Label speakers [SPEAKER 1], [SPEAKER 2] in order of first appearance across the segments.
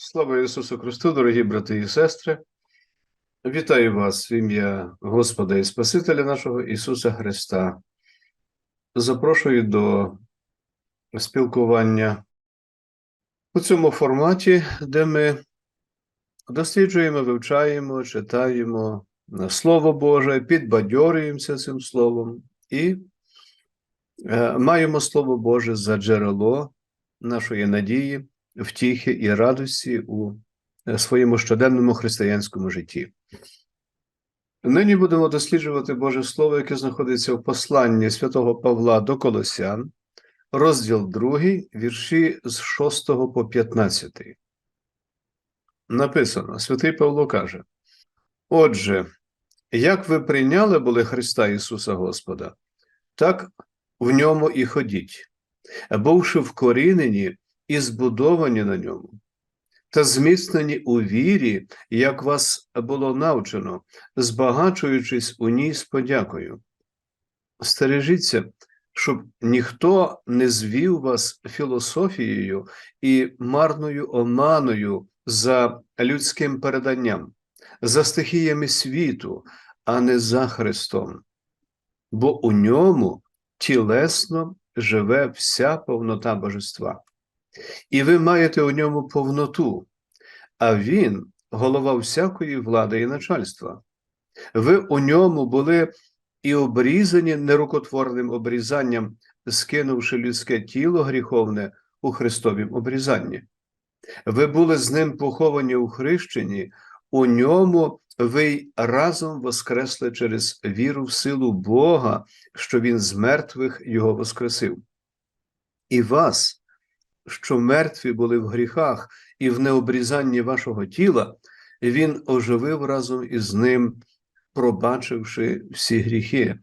[SPEAKER 1] Слава Ісусу Христу, дорогі брати і сестри. Вітаю вас в ім'я Господа і Спасителя нашого Ісуса Христа. Запрошую до спілкування у цьому форматі, де ми досліджуємо, вивчаємо, читаємо Слово Боже, підбадьорюємося цим Словом і е, маємо Слово Боже за джерело нашої надії втіхи і радості у е, своєму щоденному християнському житті. Нині будемо досліджувати Боже Слово, яке знаходиться в посланні святого Павла до Колосян, розділ 2, вірші з 6 по 15. Написано: Святий Павло каже: Отже, як ви прийняли були Христа Ісуса Господа, так в ньому і ходіть, бувши вкорінені і збудовані на ньому, та зміцнені у вірі, як вас було навчено, збагачуючись у ній з подякою. Стережіться, щоб ніхто не звів вас філософією і марною оманою за людським переданням, за стихіями світу, а не за Христом, бо у ньому тілесно живе вся повнота божества і ви маєте у ньому повноту, а він голова всякої влади і начальства. Ви у ньому були і обрізані нерукотворним обрізанням, скинувши людське тіло гріховне у Христовім обрізанні. Ви були з ним поховані у хрещенні, у ньому ви й разом воскресли через віру в силу Бога, що Він з мертвих його воскресив. І вас, що мертві були в гріхах і в необрізанні вашого тіла, Він оживив разом із ним, пробачивши всі гріхи,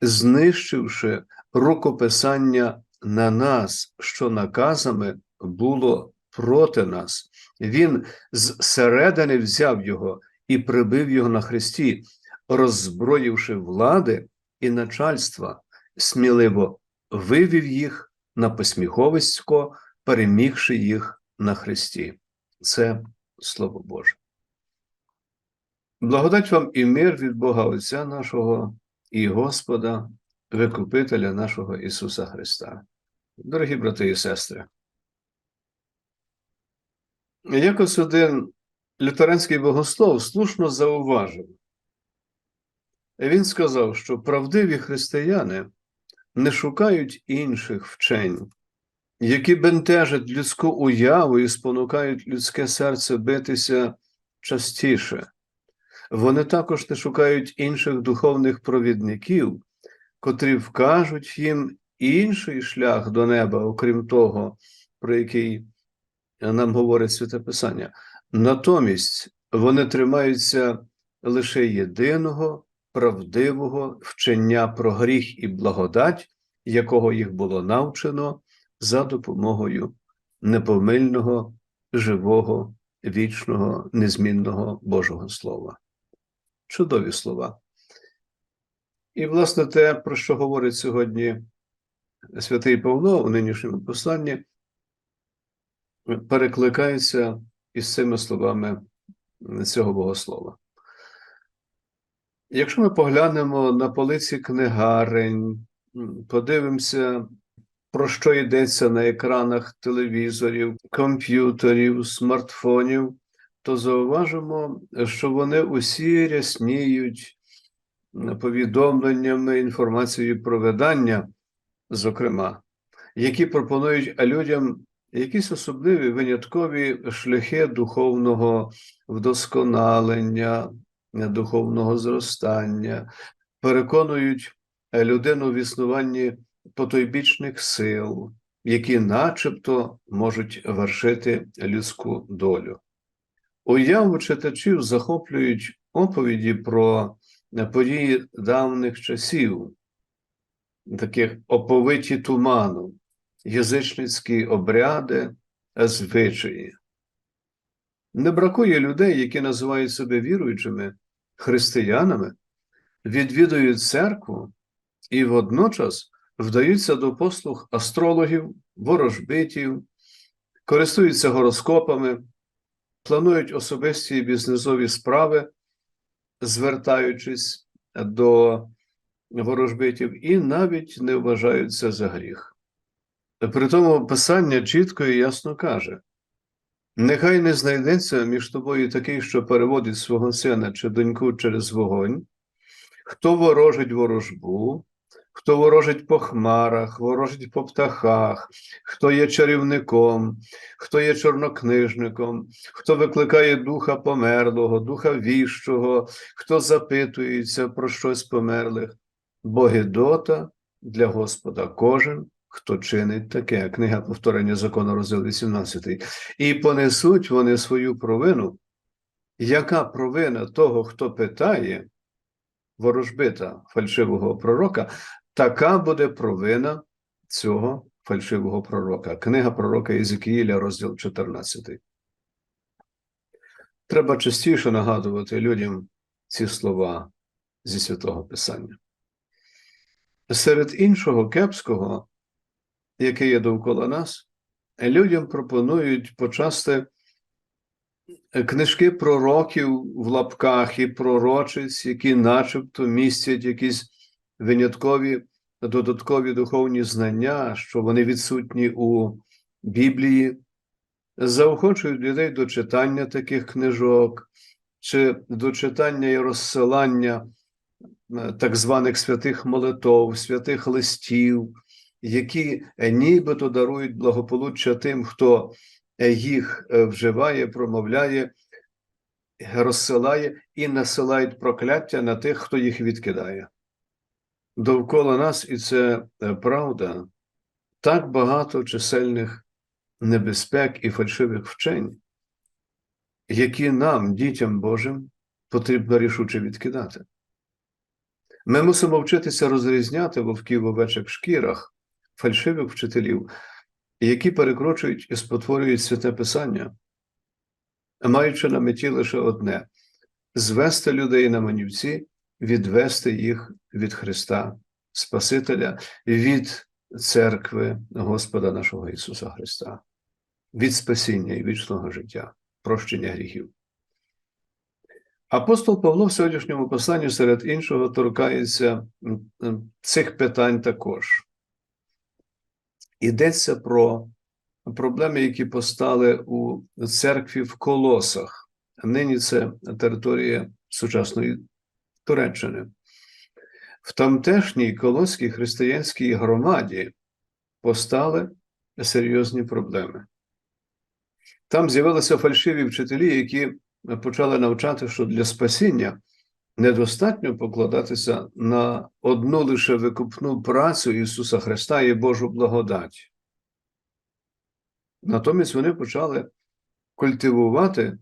[SPEAKER 1] знищивши рукописання на нас, що наказами було проти нас. Він зсередини взяв його і прибив його на хресті, роззброївши влади і начальства, сміливо вивів їх на посміховисько, перемігши їх на Христі. Це Слово Боже. Благодать вам і мир від Бога Отця нашого і Господа, Викупителя нашого Ісуса Христа. Дорогі брати і сестри, якось один лютеранський богослов слушно зауважив. Він сказав, що правдиві християни не шукають інших вчень, які бентежать людську уяву і спонукають людське серце битися частіше. Вони також не шукають інших духовних провідників, котрі вкажуть їм інший шлях до неба, окрім того, про який нам говорить Святе Писання. Натомість вони тримаються лише єдиного, правдивого вчення про гріх і благодать, якого їх було навчено за допомогою непомильного, живого, вічного, незмінного Божого Слова. Чудові слова. І, власне, те, про що говорить сьогодні святий Павло у нинішньому посланні, перекликається із цими словами цього богослова. Якщо ми поглянемо на полиці книгарень, подивимося, про що йдеться на екранах телевізорів, комп'ютерів, смартфонів, то зауважимо, що вони усі рясніють повідомленнями, інформацією про видання, зокрема, які пропонують людям якісь особливі виняткові шляхи духовного вдосконалення, духовного зростання, переконують людину в існуванні потойбічних сил, які начебто можуть вершити людську долю. Уяву читачів захоплюють оповіді про події давних часів, таких оповиті туманом, язичницькі обряди, звичаї. Не бракує людей, які називають себе віруючими християнами, відвідують церкву і водночас вдаються до послуг астрологів, ворожбитів, користуються гороскопами, планують особисті бізнесові справи, звертаючись до ворожбитів, і навіть не вважають це за гріх. При тому Писання чітко і ясно каже: нехай не знайдеться між тобою такий, що переводить свого сина чи доньку через вогонь, хто ворожить ворожбу, хто ворожить по хмарах, ворожить по птахах, хто є чарівником, хто є чорнокнижником, хто викликає духа померлого, духа віщого, хто запитується про щось померлих, бо Гедота для Господа кожен. Хто чинить таке, книга повторення закону, розділ 18. І понесуть вони свою провину. Яка провина того, хто питає, ворожбита фальшивого пророка, така буде провина цього фальшивого пророка. Книга пророка Єзекіїля, розділ 14. Треба частіше нагадувати людям ці слова зі святого Писання. Серед іншого кепського, яке є довкола нас, людям пропонують почасти книжки пророків в лапках і пророчиць, які начебто містять якісь виняткові додаткові духовні знання, що вони відсутні у Біблії, заохочують людей до читання таких книжок, чи до читання і розсилання так званих святих молитов, святих листів, які нібито дарують благополуччя тим, хто їх вживає, промовляє, розсилає і насилають прокляття на тих, хто їх відкидає довкола нас, і це е, правда, так багато чисельних небезпек і фальшивих вчень, які нам, дітям Божим, потрібно рішуче відкидати. Ми мусимо вчитися розрізняти вовків в овечих шкірах, фальшивих вчителів, які перекручують і спотворюють святе Писання, маючи на меті лише одне звести людей на манівці відвести їх від Христа, Спасителя, від церкви Господа нашого Ісуса Христа, від спасіння і вічного життя, прощення гріхів. Апостол Павло в сьогоднішньому посланні серед іншого торкається цих питань також. Йдеться про проблеми, які постали у церкві в колосах. Нині це територія сучасної Туреччини. В тамтешній колоській християнській громаді постали серйозні проблеми. Там з'явилися фальшиві вчителі, які почали навчати, що для спасіння недостатньо покладатися на одну лише викупну працю Ісуса Христа і Божу благодать. Натомість вони почали культивувати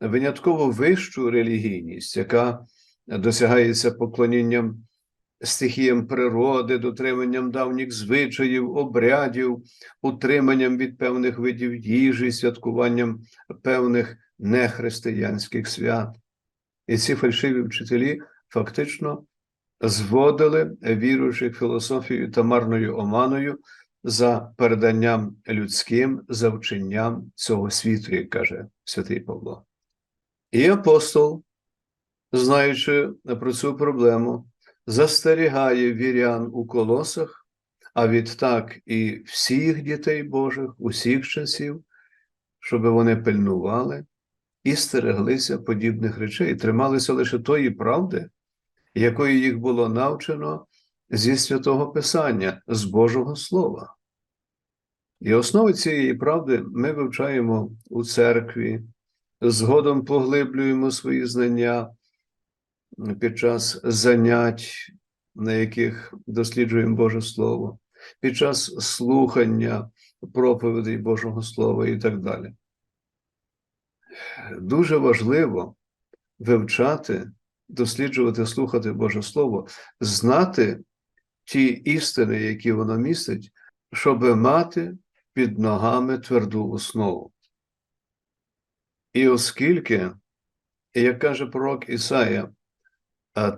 [SPEAKER 1] винятково вищу релігійність, яка досягається поклонінням стихіям природи, дотриманням давніх звичаїв, обрядів, утриманням від певних видів їжі, святкуванням певних нехристиянських свят. І ці фальшиві вчителі фактично зводили віруючих філософією та марною оманою за переданням людським, за вченням цього світу, як каже святий Павло. І апостол знаючи про цю проблему, застерігає вірян у колосах, а відтак і всіх дітей Божих, усіх часів, щоб вони пильнували і стереглися подібних речей, трималися лише тої правди, якої їх було навчено зі святого Писання, з Божого Слова. І основи цієї правди ми вивчаємо у церкві, згодом поглиблюємо свої знання під час занять, на яких досліджуємо Боже Слово, під час слухання проповідей Божого Слова і так далі. Дуже важливо вивчати, досліджувати, слухати Боже Слово, знати ті істини, які воно містить, щоб мати під ногами тверду основу. І оскільки, як каже пророк Ісая,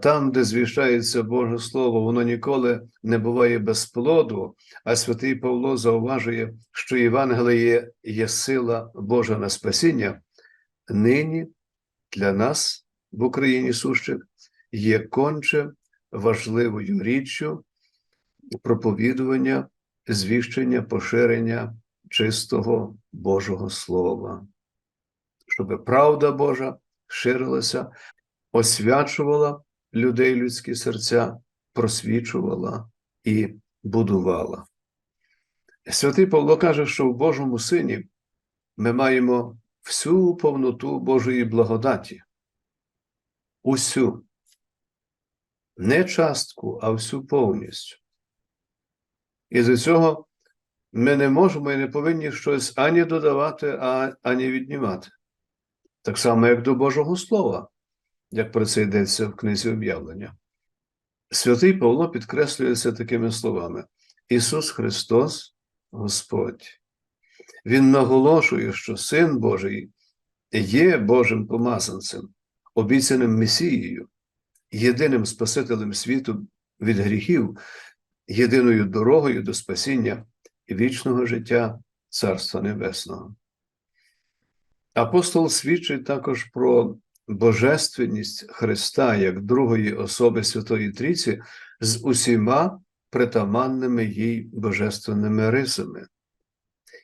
[SPEAKER 1] там, де звіщається Боже Слово, воно ніколи не буває без плоду, а святий Павло зауважує, що Євангеліє є сила Божа на спасіння, нині для нас в Україні сущих є конче важливою річчю проповідування, звіщення, поширення чистого Божого Слова, щоб правда Божа ширилася, освячувала людей людські серця, просвічувала і будувала. Святий Павло каже, що в Божому Сині ми маємо всю повноту Божої благодаті. Усю. Не частку, а всю повністю. І з цього ми не можемо і не повинні щось ані додавати, ані віднімати. Так само, як до Божого Слова, як про це йдеться в книзі об'явлення. Святий Павло підкреслюється такими словами: Ісус Христос, Господь. Він наголошує, що Син Божий є Божим помазанцем, обіцяним Месією, єдиним Спасителем світу від гріхів, єдиною дорогою до спасіння і вічного життя Царства Небесного. Апостол свідчить також про божественність Христа як другої особи Святої Трійці з усіма притаманними їй божественними рисами.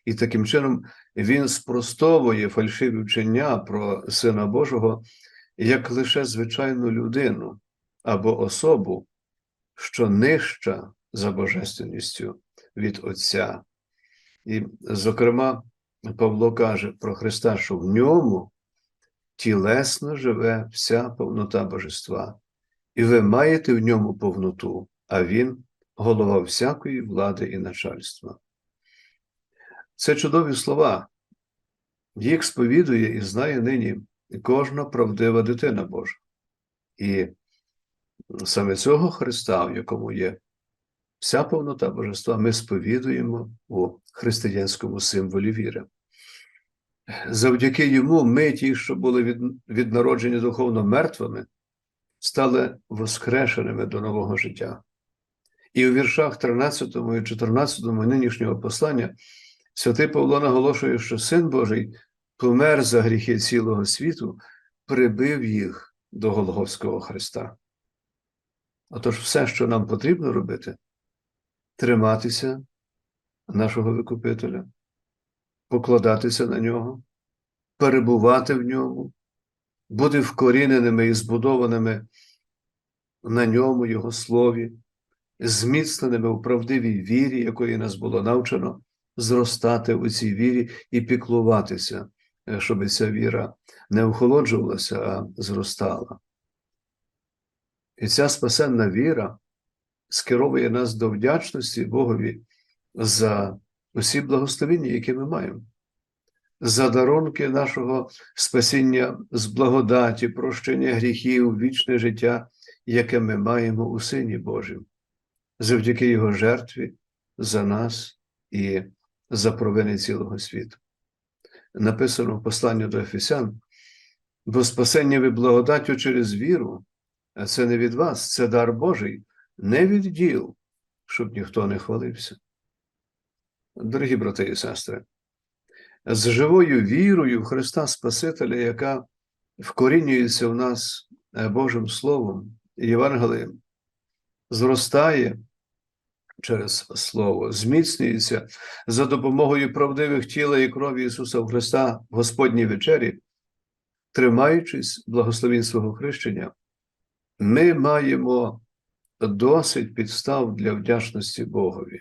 [SPEAKER 1] І таким чином він спростовує фальшиві вчення про Сина Божого як лише звичайну людину або особу, що нижча за божественністю від Отця. І, зокрема, Павло каже про Христа, що в ньому тілесно живе вся повнота божества, і ви маєте в ньому повноту, а Він голова всякої влади і начальства. Це чудові слова. Їх сповідує і знає нині кожна правдива дитина Божа. І саме цього Христа, в якому є вся повнота Божества, ми сповідуємо у християнському символі віри. Завдяки йому ми, ті, що були від, від народження духовно мертвими, стали воскрешеними до нового життя. І у віршах 13 і 14 нинішнього послання святий Павло наголошує, що Син Божий помер за гріхи цілого світу, прибив їх до Голговського Христа. Отож, все, що нам потрібно робити, триматися нашого Викупителя, покладатися на нього, перебувати в ньому, бути вкоріненими і збудованими на ньому, Його слові, зміцненими у правдивій вірі, якої нас було навчено, зростати у цій вірі і піклуватися, щоб ця віра не охолоджувалася, а зростала. І ця спасенна віра скеровує нас до вдячності Богові за усі благословення, які ми маємо, за дарунки нашого спасіння з благодаті, прощення гріхів, вічне життя, яке ми маємо у Сині Божим, завдяки Його жертві за нас і за провини цілого світу. Написано в посланні до Ефесян, бо спасення ви благодаттю через віру, а це не від вас, це дар Божий, не від діл, щоб ніхто не хвалився. Дорогі брати і сестри, з живою вірою в Христа Спасителя, яка вкорінюється в нас Божим Словом, Євангелієм, зростає через Слово, зміцнюється за допомогою правдивих тіла і крові Ісуса Христа в Господній вечері, тримаючись благословінь свого хрещення, ми маємо досить підстав для вдячності Богові.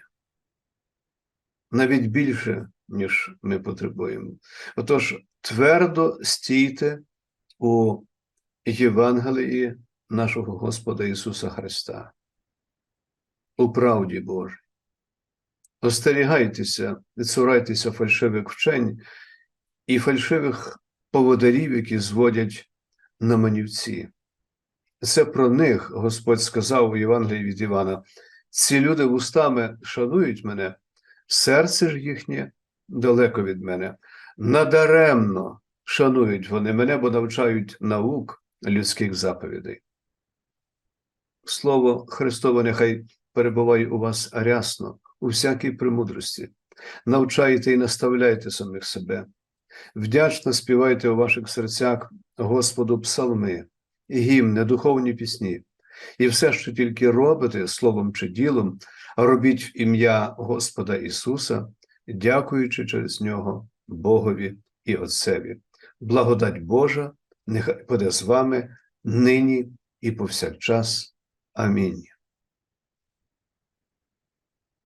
[SPEAKER 1] Навіть більше, ніж ми потребуємо. Отож, твердо стійте у Євангелії нашого Господа Ісуса Христа, у правді Божій. Остерігайтеся, відсурайтеся фальшивих вчень і фальшивих поводарів, які зводять на манівці. Це про них Господь сказав у Євангелії від Івана: ці люди вустами шанують мене, серце ж їхнє далеко від мене. Надаремно шанують вони мене, бо навчають наук людських заповідей. Слово Христове нехай перебуває у вас рясно, у всякій премудрості. Навчайте і наставляйте самих себе, Вдячно співайте у ваших серцях Господу псалми, гімни, духовні пісні, і все, що тільки робите словом чи ділом, робіть в ім'я Господа Ісуса, дякуючи через нього Богові і Отцеві. Благодать Божа, нехай буде з вами нині і повсякчас. Амінь.